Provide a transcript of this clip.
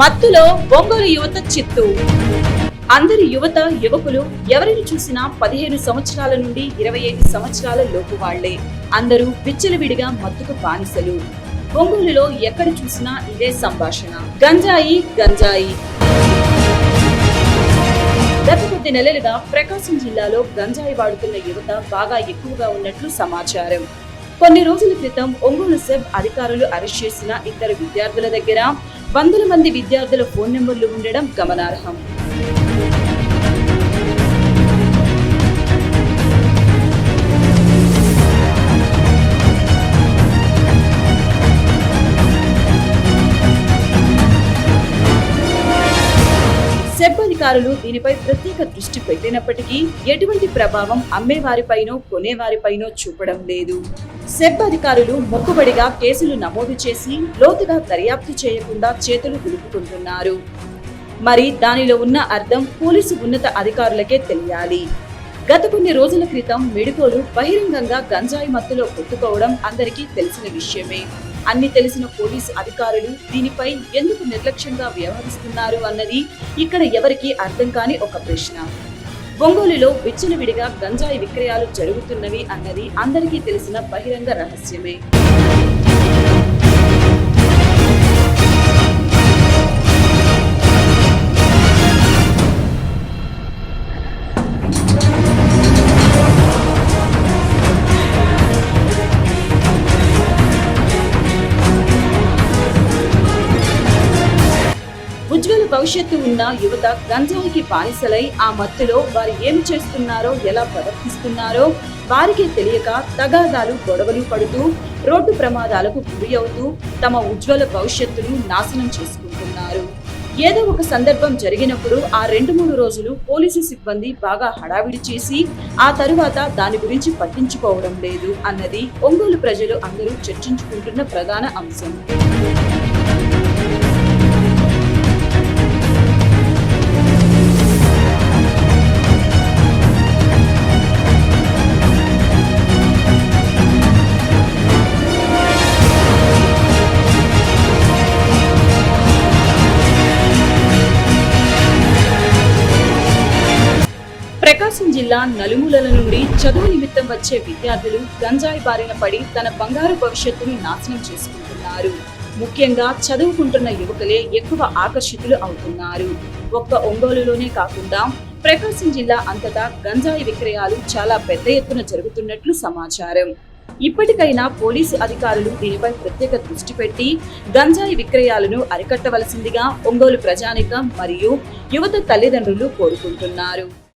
మత్తులో ఒంగోలు యువత చిత్తు. అందరి యువత యువకులు ఎవరిని చూసినా పదిహేను సంవత్సరాల నుండి ఇరవై ఐదు సంవత్సరాల లోపు వాళ్ళే. అందరూ విచ్చలవిడిగా మత్తుకు బానిసలు. ఒంగోలులో ఎక్కడ చూసినా ఇదే సంభాషణ. గంజాయి గంజాయి. గత కొద్ది నెలలుగా ప్రకాశం జిల్లాలో గంజాయి వాడుతున్న యువత బాగా ఎక్కువగా ఉన్నట్లు సమాచారం. కొన్ని రోజుల క్రితం ఒంగోలు సెబ్ అధికారులు అరెస్ట్ చేసిన ఇద్దరు విద్యార్థుల దగ్గర వందల మంది విద్యార్థుల ఫోన్ నెంబర్లు ఉండడం గమనార్హం. సెబ్ అధికారులు దీనిపై ప్రత్యేక దృష్టి పెట్టినప్పటికీ ఎటువంటి ప్రభావం అమ్మేవారిపైనో కొనేవారిపైనో చూపడం లేదు. సెబ్ అధికారులు మొక్కుబడిగా కేసులు నమోదు చేసి లోతుగా దర్యాప్తు చేయకుండా చేతులు దులుపుకుంటున్నారు. మరి దానిలో ఉన్న అర్థం పోలీసు ఉన్నత అధికారులకే తెలియాలి. గత కొన్ని రోజుల క్రితం మెడికోలు బహిరంగంగా గంజాయి మత్తులో కొట్టుకోవడం అందరికీ తెలిసిన విషయమే. అన్ని తెలిసిన పోలీసు అధికారులు దీనిపై ఎందుకు నిర్లక్ష్యంగా వ్యవహరిస్తున్నారు అన్నది ఇక్కడ ఎవరికీ అర్థం కాని ఒక ప్రశ్న. ఒంగోలులో విచ్చలవిడిగా గంజాయి విక్రయాలు జరుగుతున్నవి అన్నది అందరికీ తెలిసిన బహిరంగ రహస్యమే. ఉజ్వల భవిష్యత్తు ఉన్న యువత గంజాయికి బానిసలై ఆ మత్తులో వారు ఏమి చేస్తున్నారో ఎలా ప్రవర్తిస్తున్నారో వారికే తెలియక తగాదాలు గొడవలు పడుతూ రోడ్డు ప్రమాదాలకు గురి అవుతూ తమ ఉజ్వల భవిష్యత్తును నాశనం చేసుకుంటున్నారు. ఏదో ఒక సందర్భం జరిగినప్పుడు ఆ రెండు మూడు రోజులు పోలీసు సిబ్బంది బాగా హడావిడి చేసి ఆ తరువాత దాని గురించి పట్టించుకోవడం లేదు అన్నది ఒంగోలు ప్రజలు అందరూ చర్చించుకుంటున్న ప్రధాన అంశం. ప్రకాశం జిల్లా నలుమూలల నుండి చదువు నిమిత్తం వచ్చే విద్యార్థులు గంజాయి బారిన పడి తన బంగారు భవిష్యత్తును నాశనం చేసుకుంటున్నారు. ముఖ్యంగా చదువుకుంటున్న యువకులే ఎక్కువ ఆకర్షితులు అవుతున్నారు. ఒక్క ఒంగోలులోనే కాకుండా ప్రకాశం జిల్లా అంతటా గంజాయి విక్రయాలు చాలా పెద్ద ఎత్తున జరుగుతున్నట్లు సమాచారం. ఇప్పటికైనా పోలీసు అధికారులు దీనిపై ప్రత్యేక దృష్టి పెట్టి గంజాయి విక్రయాలను అరికట్టవలసిందిగా ఒంగోలు ప్రజానికం మరియు యువత తల్లిదండ్రులు కోరుకుంటున్నారు.